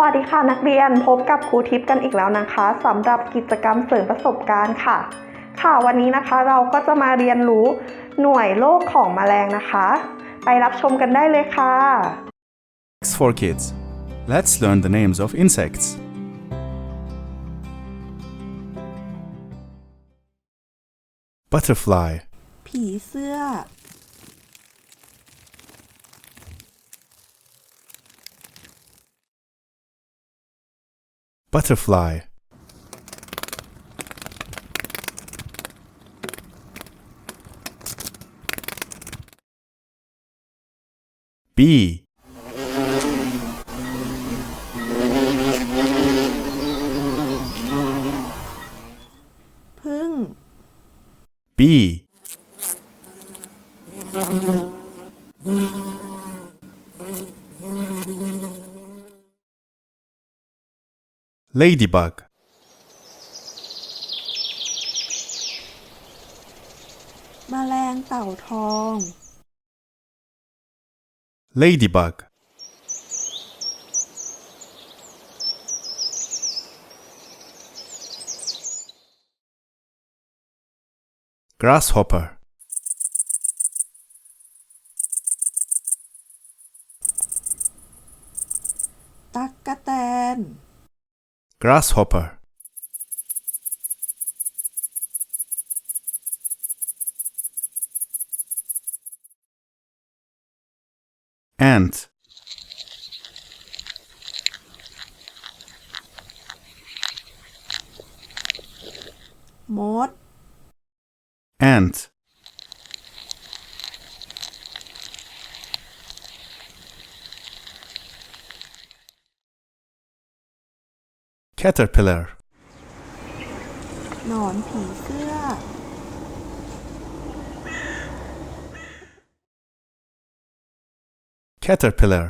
วัสดีค่ะนักเรียนพบกับครูทิพย์กันอีกแล้วนะคะสำหรับกิจกรรมเสริมประสบการณ์ค่ะ ค่ะวันนี้นะคะเราก็จะมาเรียนรู้หน่วยโลกของแมลงนะคะ ไปรับชมกันได้เลยค่ะ Thanks for kids. Let's learn the names of insects. Butterfly, ผีเสื้อ butterfly, bee, bee, ladybug, แมลงเต่าทอง ladybug, grasshopper, ตักกะแตน grasshopper, ant, มด ant, caterpillar, หนอนผีเสื้อ caterpillar,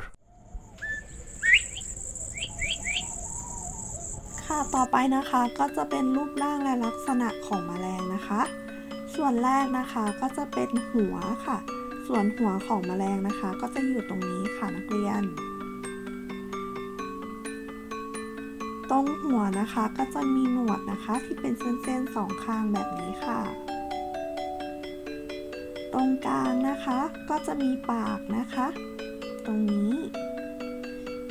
ค่ะ ต่อไปนะคะก็จะเป็นรูปร่างและลักษณะของแมลงนะคะ ส่วนแรกนะคะก็จะเป็นหัวค่ะ ส่วนหัวของแมลงนะคะ ก็จะอยู่ตรงนี้ค่ะนักเรียน ตรงหัวนะคะ ก็จะมีหนวดนะคะ ที่เป็นเส้นๆสองข้างแบบนี้ค่ะ ตรงกลางนะคะก็จะมีปากนะคะ ตรงนี้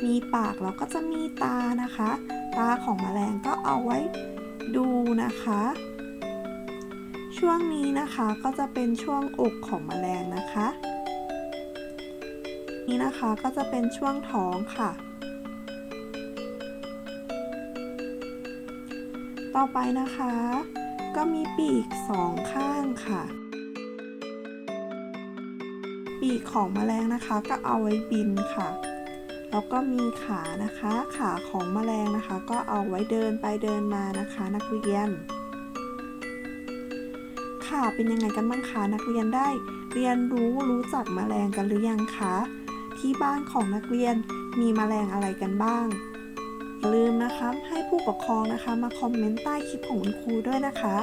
มีปากแล้วก็จะมีตานะคะ ตาของแมลงก็เอาไว้ดูนะคะ ช่วงนี้นะคะก็จะเป็นช่วงอกของแมลงนะคะ นี่นะคะก็จะเป็นช่วงท้องค่ะ ต่อไปนะคะ ก็มีปีกสองข้างค่ะ ปีกของแมลงนะคะก็เอาไว้บินค่ะ แล้วก็มีขานะคะ ขาของแมลงนะคะ ก็เอาไว้เดินไปเดินมานะคะ นักเรียน ค่ะเป็นยังไงกันบ้างคะนักเรียนได้ เรียนรู้รู้จักแมลงกันหรือยังคะที่บ้านของนักเรียนมีแมลงอะไรกันบ้าง ลืมนะคะ ให้ผู้ปกครองนะคะ มาคอมเมนต์ใต้คลิปของคุณครูด้วยนะคะ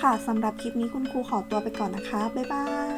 ค่ะสำหรับคลิปนี้คุณครูขอตัวไปก่อนนะคะ บ๊ายบาย